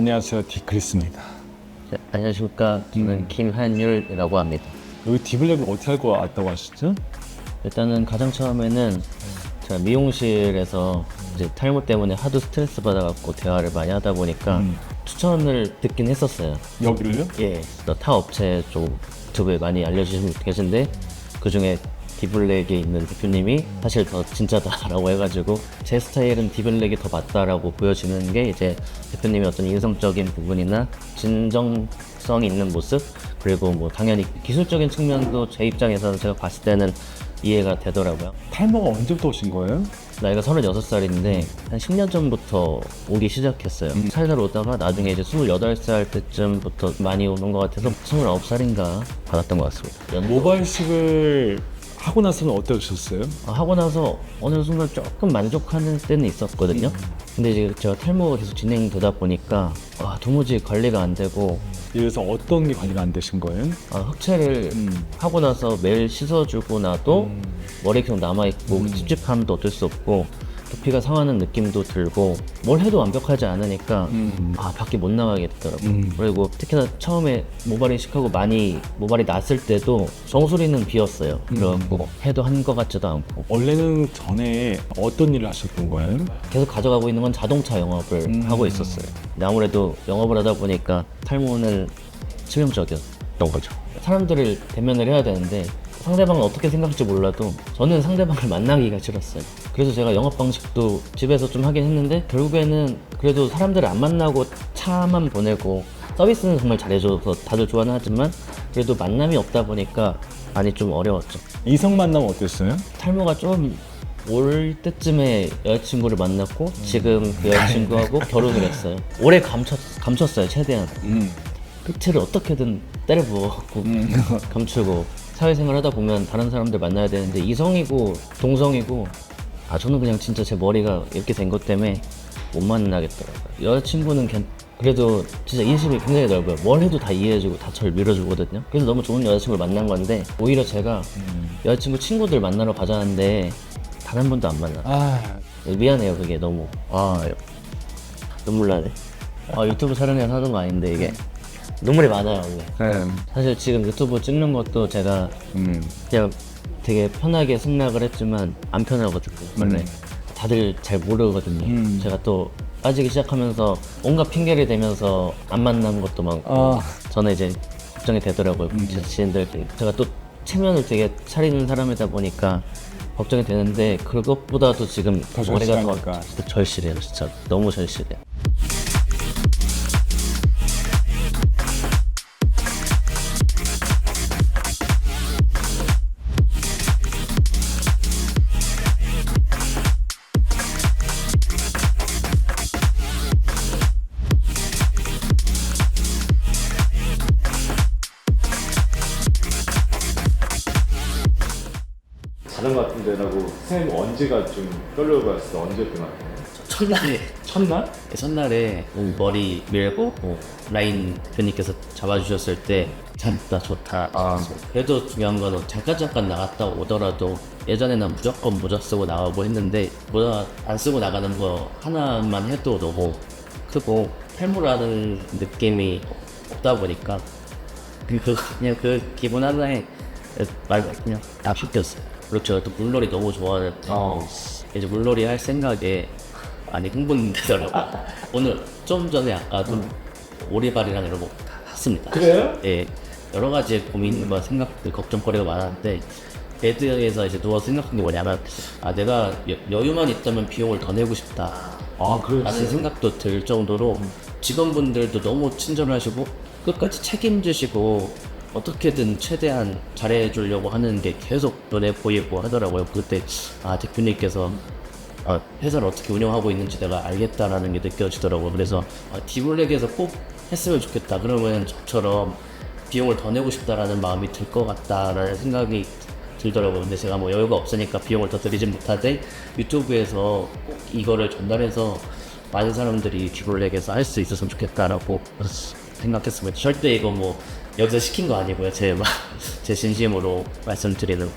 안녕하세요 디크리스입니다. 네, 안녕하십니까. 저는 김한율이라고 합니다. 여기 디블랙을 어떻게 알고 왔다고 하시죠? 일단은 가장 처음에는 제가 미용실에서 이제 탈모 때문에 하도 스트레스 받아갖고 대화를 많이 하다 보니까 추천을 듣긴 했었어요. 여기를요? 예. 또타 업체 쪽 유튜브에 많이 알려주시는 분 계신데 그 중에 디블랙에 있는 대표님이 사실 더 진짜다라고 해가지고 제 스타일은 디블랙이 더 맞다라고 보여지는 게 이제 대표님의 어떤 인성적인 부분이나 진정성 있는 모습 그리고 뭐 당연히 기술적인 측면도 제 입장에서는 제가 봤을 때는 이해가 되더라고요. 탈모가 언제부터 오신 거예요? 나이가 36살인데 한 10년 전부터 오기 시작했어요. 살살 오다가 나중에 이제 28살 때쯤부터 많이 오는 것 같아서 29살인가 받았던 것 같습니다. 연- 모발식을 하고 나서는 어떠셨어요? 아, 하고 나서 어느 순간 조금 만족하는 때는 있었거든요. 근데 이제 제가 탈모가 계속 진행되다 보니까 아, 도무지 관리가 안 되고 그래서 어떤 게 관리가 안 되신 거예요? 아, 흑채를 음. 하고 나서 매일 씻어주고 나도 머리 계속 남아있고 찝찝함도 어쩔 수 없고 두피가 상하는 느낌도 들고 뭘 해도 완벽하지 않으니까 아 밖에 못 나가겠더라고 요. 그리고 특히나 처음에 모발 이식하고 많이 모발이 났을 때도 정수리는 비었어요. 그래갖고 해도 한 것 같지도 않고. 원래는 전에 어떤 일을 하셨던 거예요? 계속 가져가고 있는 건 자동차 영업을 하고 있었어요. 근데 아무래도 영업을 하다 보니까 탈모는 치명적이었던 거죠. 사람들을 대면을 해야 되는데 상대방은 어떻게 생각할지 몰라도 저는 상대방을 만나기가 싫었어요 그래서 제가 영업 방식도 집에서 좀 하긴 했는데 결국에는 그래도 사람들을 안 만나고 차만 보내고 서비스는 정말 잘해줘서 다들 좋아는 하지만 그래도 만남이 없다 보니까 많이 좀 어려웠죠 이성 만나면 어땠어요? 탈모가 좀 올 때쯤에 여자친구를 만났고 지금 그 여자친구하고 결혼을 했어요. 오래 감췄, 감췄어요, 최대한. 음. 흑채를 어떻게든 때려 부어갖고 감추고 사회생활 하다 보면 다른 사람들 만나야 되는데 이성이고 동성이고 아 저는 그냥 진짜 제 머리가 이렇게 된 것 때문에 못 만나겠더라고요. 여자친구는 괜- 그래도 진짜 인심이 굉장히 넓어요. 뭘 해도 다 이해해주고 다 저를 밀어주거든요. 그래서 너무 좋은 여자친구를 만난 건데 오히려 제가 여자친구 친구들 만나러 가자는데 단 한 번도 안 만나. 아 미안해요 그게 너무 아 눈물 나네. 아 유튜브 촬영해서 하는 거 아닌데 이게 눈물이 많아요 원래. 네. 사실 지금 유튜브 찍는 것도 제가 음. 그냥 되게 편하게 승낙을 했지만 안 편하거든요 원래 다들 잘 모르거든요 음. 제가 또 빠지기 시작하면서 온갖 핑계를 대면서 안 만난 것도 많고 아. 저는 이제 걱정이 되더라고요 제 지인들 제가 또 체면을 되게 차리는 사람이다 보니까 걱정이 되는데 그것보다도 지금 더 머리가 더 절실하니까. 절실해요 진짜 너무 절실해요 것 같은데 라고 선생님 언제가 좀 떨려봤어? 언제였던 것 같아요? 첫날에 첫날? 첫날에 뭐 머리 밀고 뭐 라인 대표님께서 잡아주셨을 때 잘했다 좋다 아. 그래도 중요한 거는 잠깐 잠깐 나갔다 오더라도 예전에는 무조건 모자 쓰고 나가고 했는데 모자 안 쓰고 나가는 거 하나만 해도 너무 크고 탈모라는 느낌이 없다 보니까 그, 그 그냥 그 기분 하나에 말 그냥 납득했어요 그렇죠 또 물놀이 너무 좋아하는데 어. 이제 물놀이 할 생각에 많이 흥분되더라고. 오늘 좀 전에 아까 좀 오리발이랑 이런 거다 샀습니다. 그래요? 예. 여러 가지 고민과 생각들, 걱정거리가 많았는데 베드에서 이제 누워서 생각한 게 뭐냐면 아 내가 여, 여유만 있다면 비용을 더 내고 싶다. 아 그래. 라는 생각도 들 정도로 직원분들도 너무 친절하시고 끝까지 책임지시고 어떻게든 최대한 잘해주려고 하는 게 계속 눈에 보이고 하더라고요. 그때 아 대표님께서 아, 회사를 어떻게 운영하고 있는지 내가 알겠다라는 게 느껴지더라고요. 그래서 아, 디블랙에서 꼭 했으면 좋겠다. 그러면 저처럼 비용을 더 내고 싶다라는 마음이 들 것 같다라는 생각이 들더라고요. 근데 제가 뭐 여유가 없으니까 비용을 더 들이진 못하되 유튜브에서 꼭 이거를 전달해서 많은 사람들이 디블랙에서 할 수 있었으면 좋겠다라고 생각했습니다. 절대 이거 뭐 여기서 시킨 거 아니고요. 제, 막- 제 진심으로 말씀드리는